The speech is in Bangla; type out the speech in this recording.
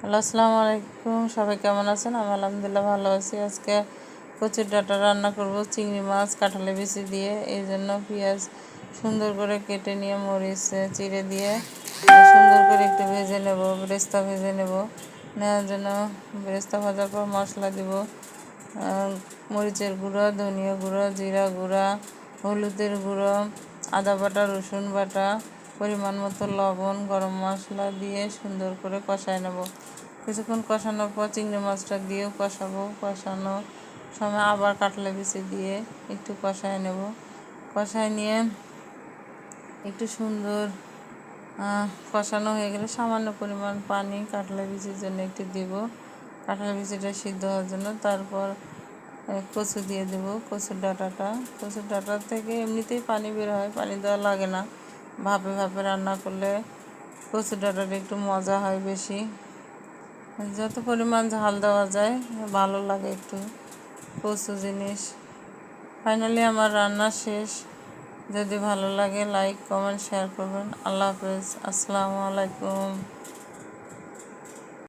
হ্যালো, আসসালামু আলাইকুম। সবাই কেমন আছেন? আমি আলহামদুলিল্লাহ ভালো আছি। আজকে কচুর ডাটা রান্না করব, চিংড়ি মাছ কাঁঠালে বিচি দিয়ে। এই জন্য পেঁয়াজ সুন্দর করে কেটে নিয়ে মরিচ চিড়ে দিয়ে সুন্দর করে একটু ভেজে নেব, বেরেস্তা ভেজে নেব। নেওয়ার জন্য বেরেস্তা ভাজার পর মশলা দিব। মরিচের গুঁড়ো, ধনিয়া গুঁড়ো, জিরা গুঁড়া, হলুদের গুঁড়ো, আদা বাটা, রসুন বাটা পরিমাণ মতো লবণ, গরম মশলা দিয়ে সুন্দর করে কষায় নেব। কিছুক্ষণ কষানোর পর চিংড়ি মাছটা দিয়েও কষাবো। কষানো সময় আবার কাটলে বিচি দিয়ে একটু কষায় নেব। কষায় নিয়ে একটু সুন্দর কষানো হয়ে গেলে সামান্য পরিমাণ পানি কাটলা বিচির জন্য একটু দেব। কাঁঠাল বিচিটা সিদ্ধ হওয়ার জন্য তারপর কচু দিয়ে দেব কচুর ডাঁটাটা। কচুর ডাঁটা থেকে এমনিতেই পানি বের হয়, পানি দেওয়া লাগে না। ভাপে ভাপে রান্না করলে কচুর ডাঁটাটা একটু মজা হয় বেশি। যত পরিমাণ ঝাল দেওয়া যায়, ভালো লাগে একটু কচু জিনিস। ফাইনালি আমার রান্না শেষ। যদি ভালো লাগে, লাইক, কমেন্ট, শেয়ার করবেন। আল্লাহ হাফেজ। আসসালামু আলাইকুম।